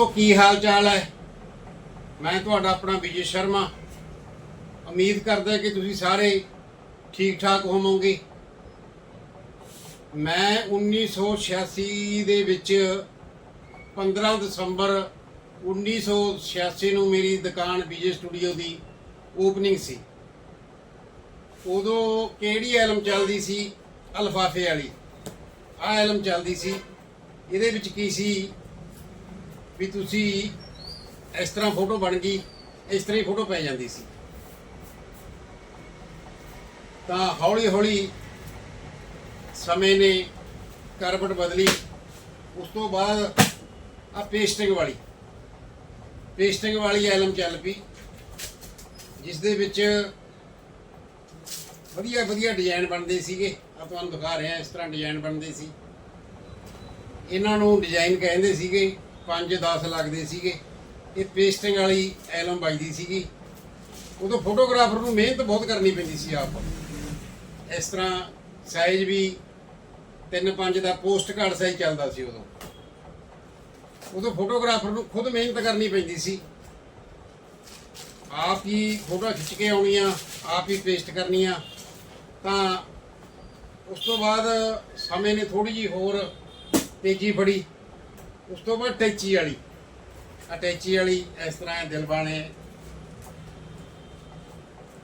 ਦੋਸਤੋ ਕੀ ਹਾਲ ਚਾਲ ਹੈ। ਮੈਂ ਤੁਹਾਡਾ ਆਪਣਾ ਵਿਜੇ ਸ਼ਰਮਾ। ਉਮੀਦ ਕਰਦਾ ਕਿ ਤੁਸੀਂ ਸਾਰੇ ਠੀਕ ਠਾਕ ਹੋਵੋਗੇ। ਮੈਂ 1986 ਦੇ ਵਿੱਚ 15 ਦਸੰਬਰ 1986 ਨੂੰ ਮੇਰੀ ਦੁਕਾਨ ਵਿਜੇ ਸਟੂਡੀਓ ਦੀ ਓਪਨਿੰਗ ਸੀ। ਉਦੋਂ ਕਿਹੜੀ ਐਲਮ ਚੱਲਦੀ ਸੀ? ਅਲਫਾਫੇ ਵਾਲੀ। ਆ ਐਲਮ ਚੱਲਦੀ ਸੀ। ਇਹਦੇ ਵਿੱਚ ਕੀ ਸੀ? ਵੀ ਤੁਸੀਂ ਇਸ ਤਰ੍ਹਾਂ ਫੋਟੋ ਬਣ ਗਈ, ਇਸ ਤਰ੍ਹਾਂ ਹੀ ਫੋਟੋ ਪੈ ਜਾਂਦੀ ਸੀ। ਤਾਂ ਹੌਲੀ ਹੌਲੀ ਸਮੇਂ ਨੇ ਕਰਵਟ ਬਦਲੀ। ਉਸ ਤੋਂ ਬਾਅਦ ਆ ਪੇਸਟਿੰਗ ਵਾਲੀ ਪੇਸਟਿੰਗ ਵਾਲੀ ਐਲਮ ਚੱਲ ਪਈ ਜਿਸ ਦੇ ਵਿੱਚ ਵਧੀਆ ਵਧੀਆ ਡਿਜ਼ਾਈਨ ਬਣਦੇ ਸੀਗੇ। ਆ ਤੁਹਾਨੂੰ ਦਿਖਾ ਰਿਹਾ, ਇਸ ਤਰ੍ਹਾਂ ਡਿਜ਼ਾਈਨ ਬਣਦੇ ਸੀ। ਇਹਨਾਂ ਨੂੰ ਡਿਜ਼ਾਈਨ ਕਹਿੰਦੇ ਸੀਗੇ 5-10 ਲੱਗਦੇ ਸੀਗੇ। ਇਹ ਪੇਸਟਿੰਗ ਵਾਲੀ ਐਲਮ ਵੱਜਦੀ ਸੀਗੀ। ਉਦੋਂ ਫੋਟੋਗ੍ਰਾਫਰ ਨੂੰ ਮਿਹਨਤ ਬਹੁਤ ਕਰਨੀ ਪੈਂਦੀ ਸੀ ਆਪ। ਇਸ ਤਰ੍ਹਾਂ ਸਾਈਜ਼ ਵੀ 3-5 ਦਾ ਪੋਸਟ ਕਾਰਡ ਸਾਈਜ਼ ਚੱਲਦਾ ਸੀ ਉਦੋਂ। ਉਦੋਂ ਫੋਟੋਗ੍ਰਾਫਰ ਨੂੰ ਖੁਦ ਮਿਹਨਤ ਕਰਨੀ ਪੈਂਦੀ ਸੀ। ਆਪ ਹੀ ਫੋਟੋ ਖਿੱਚ ਕੇ ਆਉਣੀਆਂ, ਆਪ ਹੀ ਪੇਸਟ ਕਰਨੀਆਂ। ਤਾਂ ਉਸ ਤੋਂ ਬਾਅਦ ਸਮੇਂ ਨੇ ਥੋੜੀ ਜੀ ਹੋਰ ਤੇਜ਼ੀ ਫੜੀ। ਉਸ ਤੋਂ ਬਾਅਦ ਟੈਚੀ ਵਾਲੀ। ਅਟੈਚੀ ਵਾਲੀ ਇਸ ਤਰ੍ਹਾਂ ਇਹ ਦਿਲ ਬਾਣੇ।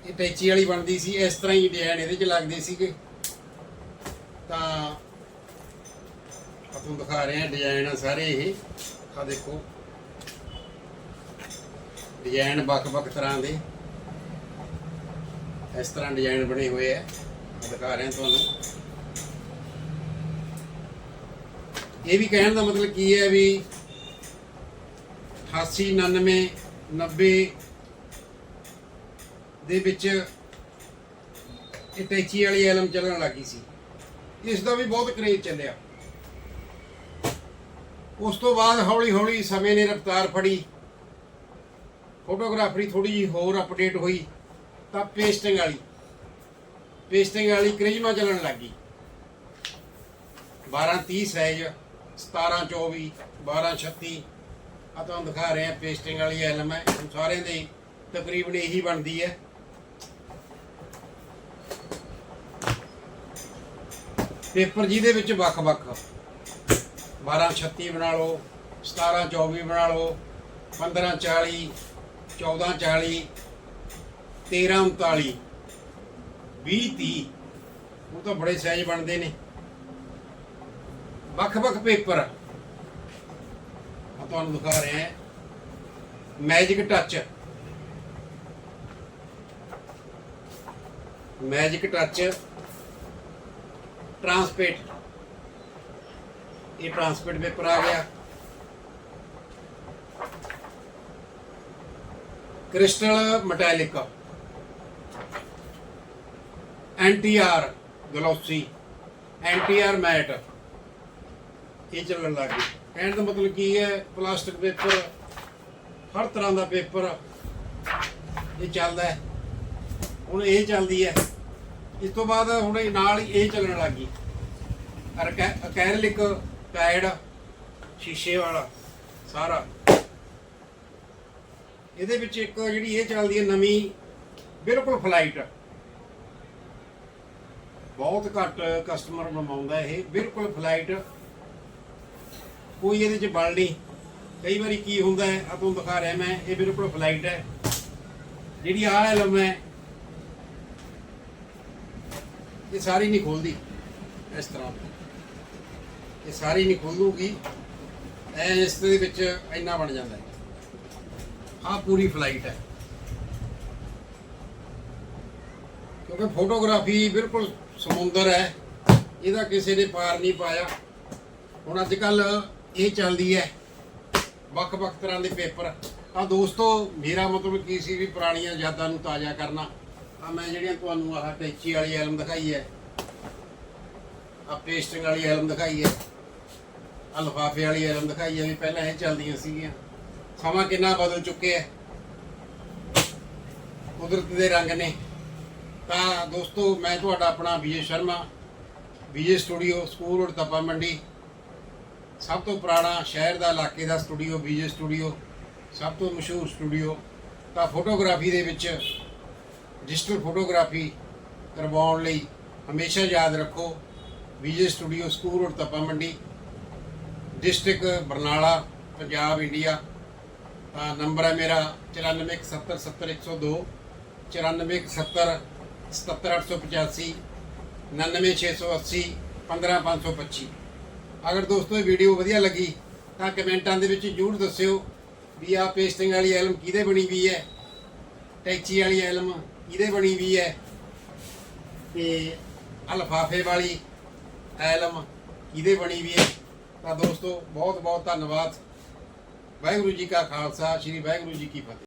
ਇਹ ਟੈਚੀ ਵਾਲੀ ਬਣਦੀ ਸੀ, ਇਸ ਤਰ੍ਹਾਂ ਹੀ ਡਿਜ਼ਾਈਨ ਇਹਦੇ 'ਚ ਲੱਗਦੇ ਸੀਗੇ। ਤਾਂ ਆ ਤੁਹਾਨੂੰ ਦਿਖਾ ਰਹੇ ਹਾਂ ਡਿਜ਼ਾਈਨ ਆ ਸਾਰੇ ਇਹ। ਆ ਦੇਖੋ। ਡਿਜ਼ਾਈਨ ਵੱਖ-ਵੱਖ ਤਰ੍ਹਾਂ ਦੇ। ਇਸ ਤਰ੍ਹਾਂ ਡਿਜ਼ਾਈਨ ਬਣੇ ਹੋਏ ਆ। ਦਿਖਾ ਰਹੇ ਹਾਂ ਤੁਹਾਨੂੰ। ਇਹ ਵੀ ਕਹਿਣ ਦਾ ਮਤਲਬ ਕੀ ਹੈ ਵੀ 88 99 90 ਦੇ ਵਿੱਚ ਇਹ ਵਾਲੀ ਐਲਮ ਚੱਲਣ ਲੱਗੀ ਸੀ। ਇਸ ਦਾ ਵੀ ਬਹੁਤ ਕਰੇਜ ਚੱਲਿਆ। ਉਸ ਤੋਂ ਬਾਅਦ ਹੌਲੀ ਹੌਲੀ ਸਮੇਂ ਨੇ ਰਫ਼ਤਾਰ ਫੜੀ। ਫੋਟੋਗ੍ਰਾਫਰੀ ਥੋੜੀ ਜਿਹੀ ਹੋਰ ਅਪਡੇਟ ਹੋਈ, ਤਾਂ ਪੇਸਟਿੰਗ ਵਾਲੀ। ਪੇਸਟਿੰਗ ਵਾਲੀ ਕ੍ਰਿਜਮਾ ਚੱਲਣ ਲੱਗੀ। 12 30 ਸਾਈਜ਼ 17 24 12 36 ਆ ਤੁਹਾਨੂੰ ਦਿਖਾ ਰਹੇ ਆ ਪੇਸਟਿੰਗ ਵਾਲੀ ਐਲਮ ਹੈ। ਹੁਣ ਸਾਰਿਆਂ ਦੇ ਤਕਰੀਬਨ ਇਹੀ ਬਣਦੀ ਹੈ। ਪੇਪਰ ਜਿਹਦੇ ਵਿੱਚ ਵੱਖ-ਵੱਖ। 12 36 ਬਣਾ ਲਓ 17 24 ਬਣਾ ਲਓ 15 40 14 40 13 39 20 30 ਉਹ ਤਾਂ ਬੜੇ ਸਾਈਜ਼ ਬਣਦੇ ਨੇ। ਵੱਖ-ਵੱਖ ਪੇਪਰ। ਆ ਤੁਹਾਨੂੰ ਦਿਖਾ ਰਹੇ ਹਾਂ। Magic touch magic touch transparent ਇਹ ਟ੍ਰਾਂਸਪੇਟ ਪੇਪਰ ਆ ਗਿਆ। Crystal metallic NTR glossy NTR matt ਇਹ ਚੱਲਣ ਲੱਗ ਗਈ। ਕਹਿਣ ਦਾ ਮਤਲਬ ਕੀ ਹੈ, ਪਲਾਸਟਿਕ ਪੇਪਰ ਹਰ ਤਰ੍ਹਾਂ ਦਾ ਪੇਪਰ ਇਹ ਚੱਲਦਾ ਹੈ। ਹੁਣ ਇਹ ਚੱਲਦੀ ਹੈ। ਇਸ ਤੋਂ ਬਾਅਦ ਹੁਣ ਇਹ ਨਾਲ ਹੀ ਇਹ ਚੱਲਣ ਲੱਗ ਗਈ। ਅਕੈਰਲਿਕ ਪੈਡ, ਸ਼ੀਸ਼ੇ ਵਾਲਾ ਸਾਰਾ। ਇਹਦੇ ਵਿੱਚ ਇੱਕ ਜਿਹੜੀ ਇਹ ਚੱਲਦੀ ਹੈ ਨਵੀਂ, ਬਿਲਕੁਲ ਫਲਾਈਟ। ਬਹੁਤ ਘੱਟ ਕਸਟਮਰ ਬਣਵਾਉਂਦਾ ਇਹ, ਬਿਲਕੁਲ ਫਲਾਈਟ। ਕੋਈ ਇਹਦੇ ਚ ਬਲ ਨਹੀਂ। ਕਈ ਵਾਰੀ ਕੀ ਹੁੰਦਾ ਹੈ ਆ ਤੁਹਾਨੂੰ ਦਿਖਾ ਰਿਹਾ ਮੈਂ, ਇਹ ਬਿਲਕੁਲ ਫਲਾਈਟ ਹੈ। ਜਿਹੜੀ ਆ ਐਲਮ ਹੈ, ਇਹ ਸਾਰੀ ਨਹੀਂ ਖੁੱਲਦੀ। ਇਸ ਤਰ੍ਹਾਂ। ਇਹ ਸਾਰੀ ਨਹੀਂ ਖੁੱਲੂਗੀ। ਐ ਇਸ ਦੇ ਵਿੱਚ ਇੰਨਾ ਬਣ ਜਾਂਦਾ ਹੈ। ਆਹ ਪੂਰੀ ਫਲਾਈਟ ਹੈ। ਕਿਉਂਕਿ ਫੋਟੋਗ੍ਰਾਫੀ ਬਿਲਕੁਲ ਸਮੁੰਦਰ ਹੈ। ਇਹਦਾ ਕਿਸੇ ਨੇ ਪਾਰ ਨਹੀਂ ਪਾਇਆ। ਹੁਣ ਅੱਜ ਕੱਲ ਇਹ ਚੱਲਦੀ ਹੈ। ਵੱਖ-ਵੱਖ ਤਰ੍ਹਾਂ ਦੇ ਪੇਪਰ। ਤਾਂ ਦੋਸਤੋ, ਮੇਰਾ ਮਤਲਬ ਕੀ ਸੀ ਵੀ ਪੁਰਾਣੀਆਂ ਯਾਦਾਂ ਨੂੰ ਤਾਜ਼ਾ ਕਰਨਾ। ਤਾਂ ਮੈਂ ਜਿਹੜੀਆਂ ਤੁਹਾਨੂੰ ਆਹ ਟੈਚੀ ਵਾਲੀ ਐਲਮ ਦਿਖਾਈ ਹੈ ਆ ਪੇਸਟਿੰਗ ਵਾਲੀ ਐਲਮ ਦਿਖਾਈ ਹੈ ਆ ਲਿਫਾਫੇ ਵਾਲੀ ਐਲਮ ਦਿਖਾਈ ਹੈ ਵੀ ਪਹਿਲਾਂ ਇਹ ਚੱਲਦੀਆਂ ਸੀਗੀਆਂ। ਸਮਾਂ ਕਿੰਨਾ ਬਦਲ ਚੁੱਕਿਆ ਹੈ। ਕੁਦਰਤ ਦੇ ਰੰਗ ਨੇ। ਤਾਂ ਦੋਸਤੋ, ਮੈਂ ਤੁਹਾਡਾ ਆਪਣਾ Vijay Sharma, Vijay studio school road Tapa Mandi. ਸਭ ਤੋਂ ਪੁਰਾਣਾ ਸ਼ਹਿਰ ਦਾ ਇਲਾਕੇ ਦਾ ਸਟੂਡੀਓ ਵਿਜੇ ਸਟੂਡੀਓ, ਸਭ ਤੋਂ ਮਸ਼ਹੂਰ ਸਟੂਡੀਓ ਤਾਂ ਫੋਟੋਗ੍ਰਾਫੀ ਦੇ ਵਿੱਚ ਡਿਜੀਟਲ ਫੋਟੋਗ੍ਰਾਫੀ ਕਰਵਾਉਣ ਲਈ ਹਮੇਸ਼ਾ ਯਾਦ ਰੱਖੋ Vijay studio school road Tapa Mandi, district Barnala, Punjab, India, ਤਾਂ ਨੰਬਰ ਹੈ ਮੇਰਾ 9417770102 9417777885 99680 15525 ਅਗਰ ਦੋਸਤੋ ਇਹ ਵੀਡੀਓ ਵਧੀਆ ਲੱਗੀ, ਤਾਂ ਕਮੈਂਟਾਂ ਦੇ ਵਿੱਚ ਜ਼ਰੂਰ ਦੱਸਿਓ ਵੀ ਆਹ ਪੇਸਟਿੰਗ ਵਾਲੀ ਐਲਮ ਕਿਹਦੇ ਬਣੀ ਵੀ ਹੈ, ਟੈਚੀ ਵਾਲੀ ਐਲਮ ਕਿਹਦੇ ਬਣੀ ਵੀ ਹੈ, ਤੇ ਅਲਫਾਫੇ ਵਾਲੀ ਐਲਮ ਕਿਹਦੇ ਬਣੀ ਵੀ ਹੈ। ਤਾਂ ਦੋਸਤੋ ਬਹੁਤ ਬਹੁਤ ਧੰਨਵਾਦ। ਵਾਹਿਗੁਰੂ ਜੀ ਕਾ ਖਾਲਸਾ, ਸ੍ਰੀ ਵਾਹਿਗੁਰੂ ਜੀ ਕੀ ਫਤਿਹ।